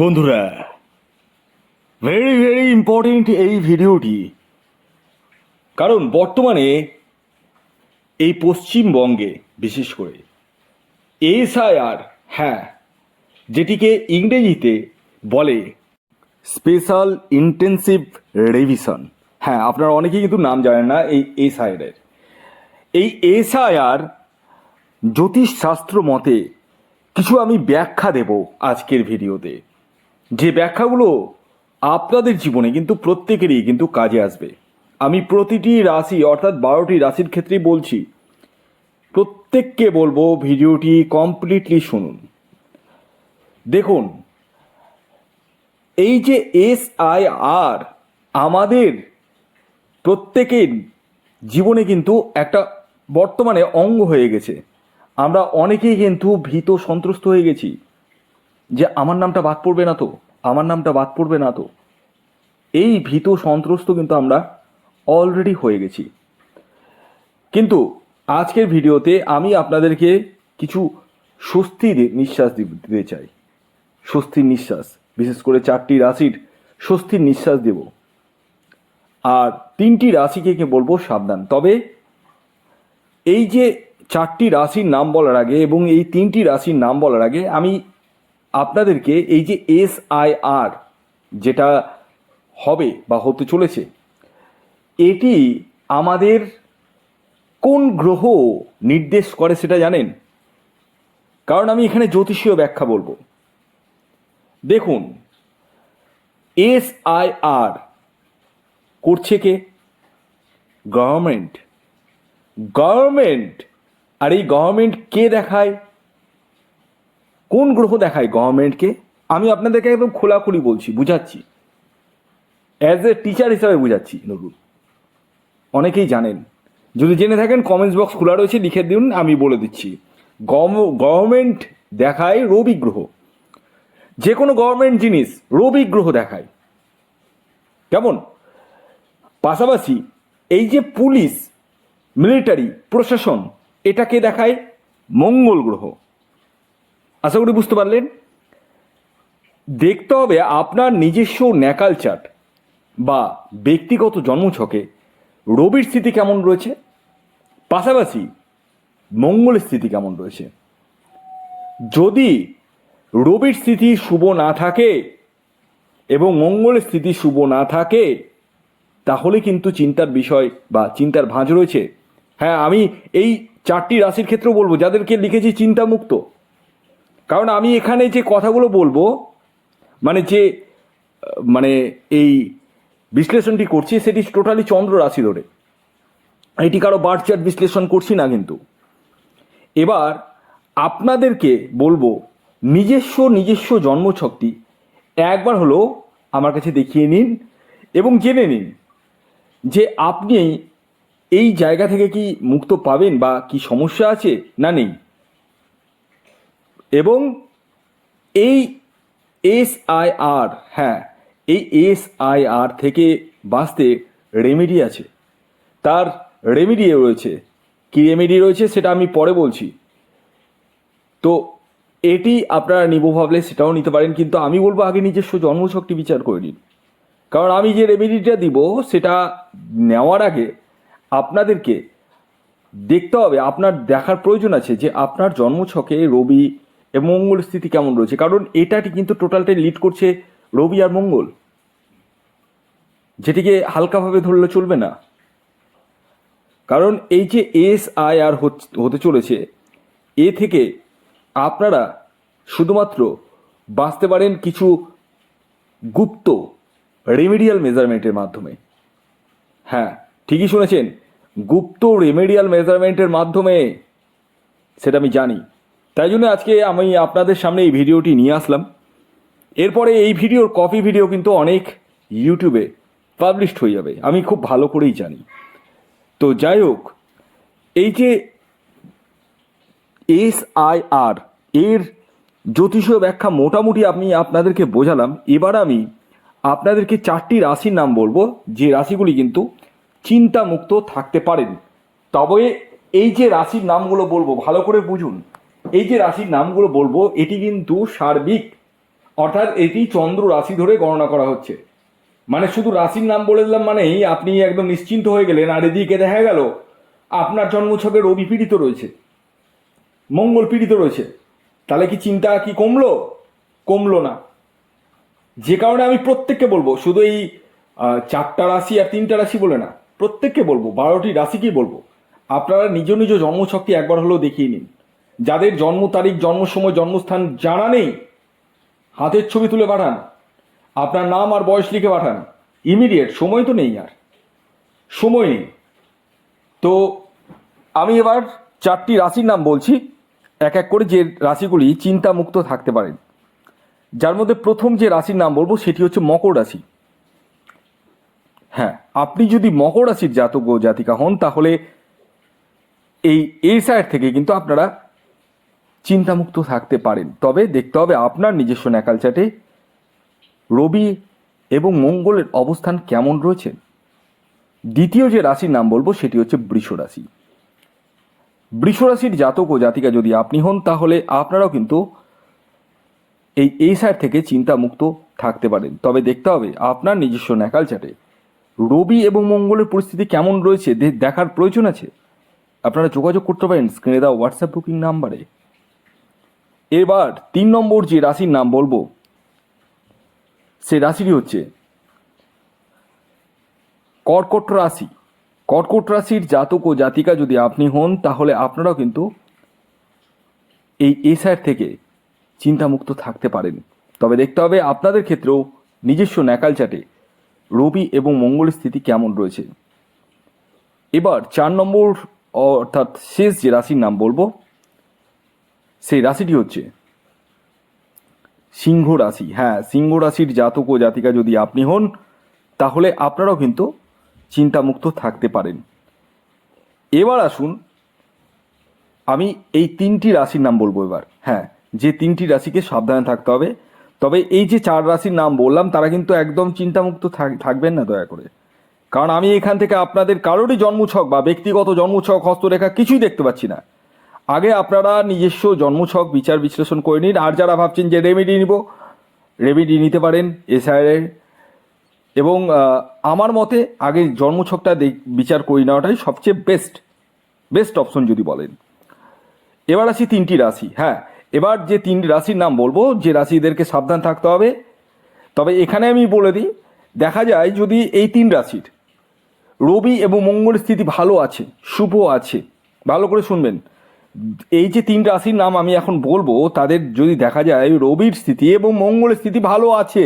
বন্ধুরা very very important এই ভিডিওটি। কারণ বর্তমানে এই পশ্চিমবঙ্গে, বিশেষ করে এসআইআর হ্যাঁ যেটিকে ইংরেজিতে বলে স্পেশাল ইন্টেন্সিভ রিভিশন হ্যাঁ আপনারা অনেকেই কিন্তু নাম জানেন না এই এসআইআর এই এসআইআর জ্যোতিষশাস্ত্র মতে কিছু আমি ব্যাখ্যা দেব আজকের ভিডিওতে। যে ব্যাখ্যাগুলো আপনাদের জীবনে কিন্তু প্রত্যেকেরই কিন্তু কাজে আসবে। আমি প্রতিটি রাশি, অর্থাৎ বারোটি রাশির ক্ষেত্রেই বলছি, প্রত্যেককে বলব ভিডিওটি কমপ্লিটলি শুনুন। দেখুন, এই যে এস আই আর আমাদের প্রত্যেকের জীবনে কিন্তু একটা বর্তমানে অঙ্গ হয়ে গেছে। আমরা অনেকেই কিন্তু ভীত, সন্ত্রস্ত হয়ে গেছি। যে আমার নামটা বাদ পড়বে না তো, আমার নামটা বাদ পড়বে না তো। এই ভীত সন্ত্রস্ত কিন্তু আমরা অলরেডি হয়ে গেছি। কিন্তু আজকের ভিডিওতে আমি আপনাদেরকে কিছু স্বস্তির নিঃশ্বাস দিতে চাই। স্বস্তির নিঃশ্বাস, বিশেষ করে চারটি রাশির স্বস্তির নিঃশ্বাস দেব। আর তিনটি রাশিকে বলব সাবধান। তবে এই যে চারটি রাশির নাম বলার আগে এবং এই তিনটি রাশির নাম বলার আগে আমি আপনাদেরকে এই যে এস আই আর যেটা হবে বা হতে চলেছে, এটি আমাদের কোন গ্রহ নির্দেশ করে সেটা জানেন? কারণ আমি এখানে জ্যোতিষীয় ব্যাখ্যা বলব। দেখুন এস আই আর করছে কে? গভর্নমেন্ট গভর্নমেন্ট আর এই গভর্নমেন্ট কে দেখায়? কোন গ্রহ দেখায় গভর্নমেন্টকে? আমি আপনাদেরকে একদম খোলাখুলি বলছি, বুঝাচ্ছি। অ্যাজ এ টিচার হিসাবে বুঝাচ্ছি ধরুন অনেকেই জানেন। যদি জেনে থাকেন কমেন্টস বক্স খোলা রয়েছে, লিখে দিন, আমি বলে দিচ্ছি। গভর্নমেন্ট দেখায় রবি গ্রহ। যে কোনো গভর্নমেন্ট জিনিস রবি গ্রহ দেখায়। কেমন? পাশাপাশি এই যে পুলিশ মিলিটারি প্রশাসন এটাকে দেখায়? মঙ্গল গ্রহ। আশা করি বুঝতে পারলেন? দেখতে হবে আপনার নিজস্ব ন্যাকাল চার্ট বা ব্যক্তিগত জন্মছকে। রবির স্থিতি কেমন রয়েছে? পাশাপাশি মঙ্গলের স্থিতি কেমন রয়েছে? যদি রবির স্থিতি শুভ না থাকে এবং মঙ্গলের স্থিতি শুভ না থাকে, তাহলে কিন্তু চিন্তার বিষয় বা চিন্তার ভাঁজ রয়েছে। হ্যাঁ আমি এই চারটি রাশির ক্ষেত্রেও বলব, যাদেরকে লিখেছি চিন্তামুক্ত। কারণ আমি এখানে যে কথাগুলো বলব মানে যে মানে এই বিশ্লেষণটি করছি, সেটি টোটালি চন্দ্র রাশি ধরে এটি কারও বার্থ চার্ট বিশ্লেষণ করছি না কিন্তু। এবার আপনাদেরকে বলব, নিজস্ব নিজস্ব জন্মছকটি একবার হলো আমার কাছে দেখিয়ে নিন এবং জেনে নিন যে আপনি এই জায়গা থেকে কি মুক্ত পাবেন বা কি সমস্যা আছে না নেই। এবং এই এস আই আর হ্যাঁ এই এস আই আর থেকে বাঁচতে রেমেডি আছে। তার রেমেডি রয়েছে। কি রেমেডি রয়েছে সেটা আমি পরে বলছি। তো এটি আপনারা নিব ভাবলে সেটাও নিতে পারেন, কিন্তু আমি বলব আগে নিজস্ব জন্মছকটি বিচার করে নিন। কারণ আমি যে রেমেডিটা দিব সেটা নেওয়ার আগে আপনাদেরকে দেখতে হবে, আপনার দেখার প্রয়োজন আছে যে আপনার জন্মছকে রবি মঙ্গল স্থিতি কেমন রয়েছে? কারণ এটাটি কিন্তু টোটালটাই লিড করছে রবি আর মঙ্গল। যেটিকে হালকাভাবে ধরলে চলবে না। কারণ এই যে এস আই আর হতে চলেছে, এ থেকে আপনারা শুধুমাত্র বাঁচতে পারেন কিছু গুপ্ত রেমেডিয়াল মেজারমেন্টের মাধ্যমে। হ্যাঁ ঠিকই শুনেছেন, গুপ্ত রেমেডিয়াল মেজারমেন্টের মাধ্যমে। সেটা আমি জানি। তাই জন্য আজকে আমি আপনাদের সামনে এই ভিডিওটি নিয়ে আসলাম। এরপরে এই ভিডিওর কপি ভিডিও কিন্তু অনেক ইউটিউবে পাবলিশড হয়ে যাবে। আমি খুব ভালো করেই জানি। তো যাই হোক, এই যে এস আই আর এর জ্যোতিষীয় ব্যাখ্যা মোটামুটি আমি আপনাদেরকে বোঝালাম। এবার আমি আপনাদেরকে চারটি রাশির নাম বলব। যে রাশিগুলি কিন্তু চিন্তামুক্ত থাকতে পারেন। তবে এই যে রাশির নামগুলো বলব, ভালো করে বুঝুন। এই যে রাশির নামগুলো বলব, এটি কিন্তু সার্বিক, অর্থাৎ এটি চন্দ্র রাশি ধরে গণনা করা হচ্ছে। মানে শুধু রাশির নাম বলে দিলাম মানেই আপনি একদম নিশ্চিন্ত হয়ে গেলেন, আর এদিকে দেখা গেল, আপনার জন্মছকে রবি পীড়িত রয়েছে, মঙ্গল পীড়িত রয়েছে। তাহলে কি চিন্তা কি কমলো? কমলো না। যে কারণে আমি প্রত্যেককে বলব, শুধু এই চারটা রাশি আর তিনটা রাশি বলে না, প্রত্যেককে বলব, বারোটি রাশিকেই বলব। আপনারা নিজ নিজ জন্মছকটি একবার হলেও দেখিয়ে নিন। যাদের জন্ম তারিখ জন্ম সময় জন্মস্থান জানা নেই, হাতের ছবি তুলে পাঠান। আপনার নাম আর বয়স লিখে পাঠান। ইমিডিয়েট সময় তো নেই আর। সময় নেই। তো আমি এবার চারটি রাশির নাম বলছি। এক এক করে যে রাশিগুলি চিন্তামুক্ত থাকতে পারেন। যার মধ্যে প্রথম যে রাশির নাম বলব, সেটি হচ্ছে মকর রাশি। হ্যাঁ আপনি যদি মকর রাশির জাতক জাতিকা হন, তাহলে এই এই সাইড থেকে কিন্তু আপনারা চিন্তামুক্ত থাকতে পারেন। তবে দেখতে হবে আপনার নিজস্ব ন্যাকাল চাটে রবি এবং মঙ্গলের অবস্থান কেমন রয়েছে। দ্বিতীয় যে রাশির নাম বলব সেটি হচ্ছে বৃষ রাশি। বৃষ রাশির জাতক ও জাতিকা যদি আপনি হন, তাহলে আপনারাও কিন্তু এই এই সাইড থেকে চিন্তামুক্ত থাকতে পারেন। তবে দেখতে হবে আপনার নিজস্ব ন্যাকাল চাটে রবি এবং মঙ্গলের পরিস্থিতি কেমন রয়েছে দেখার প্রয়োজন আছে। আপনারা যোগাযোগ করতে পারেন, স্ক্রিনে দেওয়া হোয়াটসঅ্যাপ বুকিং নাম্বারে এবার তিন নম্বর যে রাশির নাম বলব, সে রাশিটি হচ্ছে কর্কট রাশি। কর্কট রাশির জাতক ও জাতিকা যদি আপনি হন, তাহলে আপনারাও কিন্তু এই এ সাইড থেকে চিন্তামুক্ত থাকতে পারেন। তবে দেখতে হবে আপনাদের ক্ষেত্রেও নিজস্ব ন্যাকাল চাটে রবি এবং মঙ্গলের স্থিতি কেমন রয়েছে। এবার চার নম্বর অর্থাৎ শেষ যে রাশির নাম বলব সেই রাশিটি হচ্ছে সিংহ রাশি। হ্যাঁ সিংহ রাশির জাতক ও জাতিকা যদি আপনি হন, তাহলে আপনারাও কিন্তু চিন্তামুক্ত থাকতে পারেন। এবার আসুন, আমি এই তিনটি রাশির নাম বলব এবার। হ্যাঁ যে তিনটি রাশিকে সাবধানে থাকতে হবে। তবে এই যে চার রাশির নাম বললাম, তারা কিন্তু একদম চিন্তামুক্ত থাক- থাকবেন না দয়া করে। কারণ আমি এখান থেকে আপনাদের কারোরই জন্মছক বা ব্যক্তিগত জন্মছক, হস্তরেখা কিছুই দেখতে পাচ্ছি না। আগে আপনারা নিজস্ব জন্মছক বিচার বিশ্লেষণ করে নিন। আর যারা ভাবছেন যে রেমেডি নিব রেমেডি নিতে পারেন এসআইয়ের এবং আমার মতে আগে জন্মছকটা বিচার করে নেওয়াটাই সবচেয়ে বেস্ট বেস্ট অপশন যদি বলেন। এবার আসি তিনটি রাশি। হ্যাঁ এবার যে তিনটি রাশির নাম বলব, যে রাশিদেরকে সাবধান থাকতে হবে। তবে এখানে আমি বলে দিই, দেখা যায় যদি এই তিন রাশির রবি এবং মঙ্গলের স্থিতি ভালো আছে, শুভ আছে, ভালো করে শুনবেন। এই যে তিন রাশির নাম আমি এখন বলব, তাদের যদি দেখা যায় রবির স্থিতি এবং মঙ্গলের স্থিতি ভালো আছে,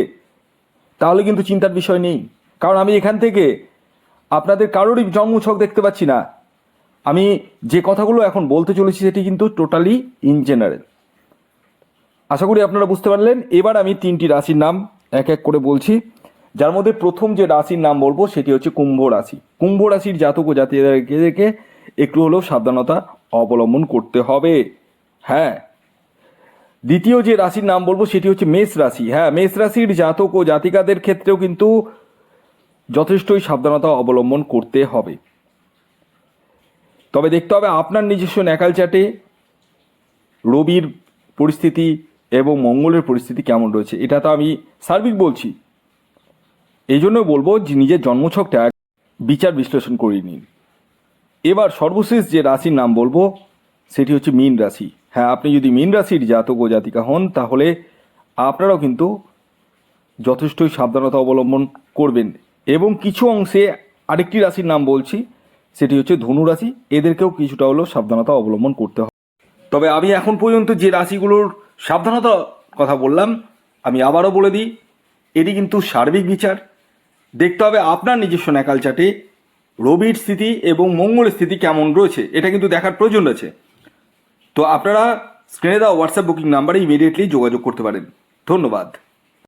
তাহলে কিন্তু চিন্তার বিষয় নেই। কারণ আমি এখান থেকে আপনাদের কারোরই জন্মছক দেখতে পাচ্ছি না। আমি যে কথাগুলো এখন বলতে চলেছি সেটি কিন্তু টোটালি ইন জেনারেল আশা করি আপনারা বুঝতে পারলেন। এবার আমি তিনটি রাশির নাম এক এক করে বলছি। যার মধ্যে প্রথম যে রাশির নাম বলব, সেটি হচ্ছে কুম্ভ রাশি। কুম্ভ রাশির জাতক ও জাতিকে একটু হলেও সাবধানতা অবলম্বন করতে হবে। হ্যাঁ। দ্বিতীয় যে রাশির নাম বলব সেটি হচ্ছে মেষ রাশি। হ্যাঁ মেষ রাশির জাতক ও জাতিকাদের ক্ষেত্রেও কিন্তু যথেষ্টই সাবধানতা অবলম্বন করতে হবে। তবে দেখতে হবে আপনার নিজস্ব ন্যাকাল চাটে রবির পরিস্থিতি এবং মঙ্গলের পরিস্থিতি কেমন রয়েছে। এটা তো আমি সার্বিক বলছি। এই জন্য বলব যে নিজের জন্মছকটা বিচার বিশ্লেষণ করে নিন। এবার সর্বশেষ যে রাশির নাম বলব, সেটি হচ্ছে মীন রাশি। হ্যাঁ আপনি যদি মীন রাশির জাতক ও জাতিকা হন, তাহলে আপনারাও কিন্তু যথেষ্টই সাবধানতা অবলম্বন করবেন। এবং কিছু অংশে আরেকটি রাশির নাম বলছি, সেটি হচ্ছে ধনু রাশি। এদেরকেও কিছুটা হলেও সাবধানতা অবলম্বন করতে হবে। তবে আমি এখন পর্যন্ত যে রাশিগুলোর সাবধানতা কথা বললাম, আমি আবারও বলে দিই, এটি কিন্তু সার্বিক বিচার। দেখতে হবে আপনার নিজস্ব ন্যাকাল চাটে রবির স্থিতি এবং মঙ্গলের স্থিতি কেমন রয়েছে, এটা কিন্তু দেখার প্রয়োজন রয়েছে। তো আপনারা স্ক্রিনে দেওয়া হোয়াটসঅ্যাপ বুকিং নাম্বারে ইমিডিয়েটলি যোগাযোগ করতে পারেন। ধন্যবাদ।